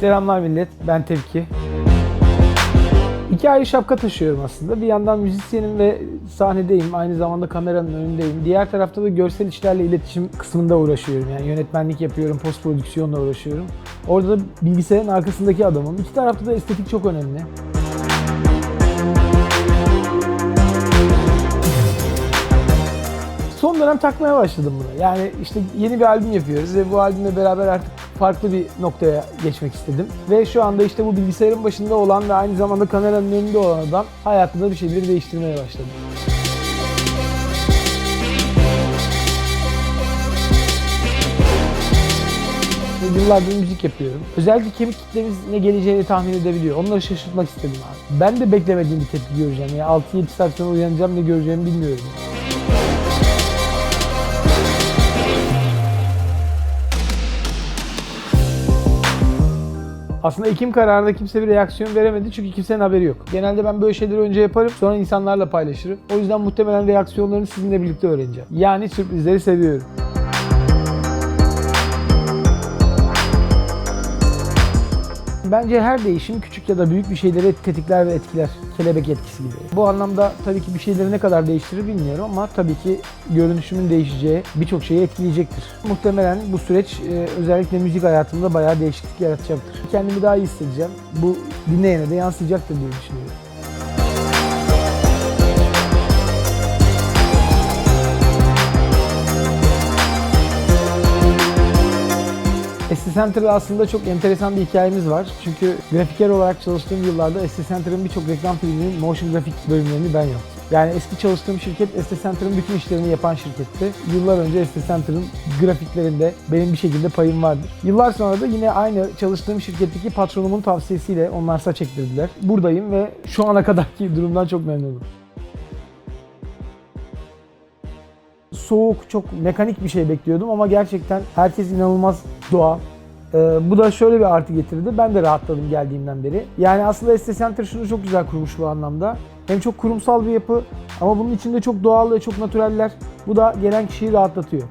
Selamlar millet, ben Tepki. İki ayrı şapka taşıyorum aslında. Bir yandan müzisyenim ve sahnedeyim. Aynı zamanda kameranın önündeyim. Diğer tarafta da görsel işlerle iletişim kısmında uğraşıyorum. Yani yönetmenlik yapıyorum, post prodüksiyonla uğraşıyorum. Orada da bilgisayarın arkasındaki adamım. İki tarafta da estetik çok önemli. Son dönem takmaya başladım buna. Yani işte yeni bir albüm yapıyoruz ve bu albümle beraber artık farklı bir noktaya geçmek istedim. Ve şu anda işte bu bilgisayarın başında olan ve aynı zamanda kameranın önünde olan adam hayatında bir şeyleri değiştirmeye başladı. Yıllardır müzik yapıyorum. Özellikle kemik kitlemiz ne geleceğini tahmin edebiliyor. Onları şaşırtmak istedim abi. Ben de beklemediğim bir tepki göreceğim. Yani 6-7 saat sonra uyanacağım ne göreceğimi bilmiyorum. Aslında Ekim kararında kimse bir reaksiyon veremedi çünkü kimsenin haberi yok. Genelde ben böyle şeyleri önce yaparım sonra insanlarla paylaşırım. O yüzden muhtemelen reaksiyonlarını sizinle birlikte öğreneceğim. Yani sürprizleri seviyorum. Bence her değişim küçük ya da büyük bir şeyleri tetikler ve etkiler. Kelebek etkisi gibi. Bu anlamda tabii ki bir şeyleri ne kadar değiştirir bilmiyorum ama tabii ki görünüşümün değişeceği birçok şeyi etkileyecektir. Muhtemelen bu süreç e, özellikle müzik hayatımda bayağı değişiklik yaratacaktır. Kendimi daha iyi hissedeceğim. Bu dinleyene de yansıyacaktır diye düşünüyorum. Center'da aslında çok enteresan bir hikayemiz var. Çünkü grafiker olarak çalıştığım yıllarda SC Center'ın birçok reklam filminin motion graphics bölümlerini ben yaptım. Yani eski çalıştığım şirket SC Center'ın bütün işlerini yapan şirketti. Yıllar önce SC Center'ın grafiklerinde benim bir şekilde payım vardır. Yıllar sonra da yine aynı çalıştığım şirketteki patronumun tavsiyesiyle onlar saç ektirdiler. Buradayım ve şu ana kadarki durumdan çok memnunum. soğuk, çok mekanik bir şey bekliyordum ama gerçekten herkes inanılmaz doğal. Ee, bu da şöyle bir artı getirdi. Ben de rahatladım geldiğimden beri. Yani aslında ST Center şunu çok güzel kurmuş bu anlamda. Hem çok kurumsal bir yapı ama bunun içinde çok doğal ve çok natüreller. Bu da gelen kişiyi rahatlatıyor.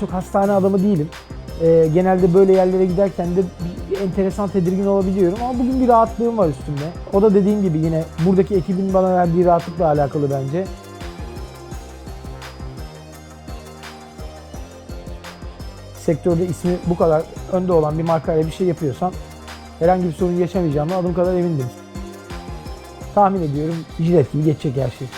Çok hastane adamı değilim. Ee, genelde böyle yerlere giderken de bir enteresan tedirgin olabiliyorum ama bugün bir rahatlığım var üstümde. O da dediğim gibi yine buradaki ekibin bana verdiği rahatlıkla alakalı bence. Sektörde ismi bu kadar önde olan bir markayla bir şey yapıyorsan herhangi bir sorun yaşamayacağıma adım kadar emindim. Tahmin ediyorum jilet gibi geçecek her şey.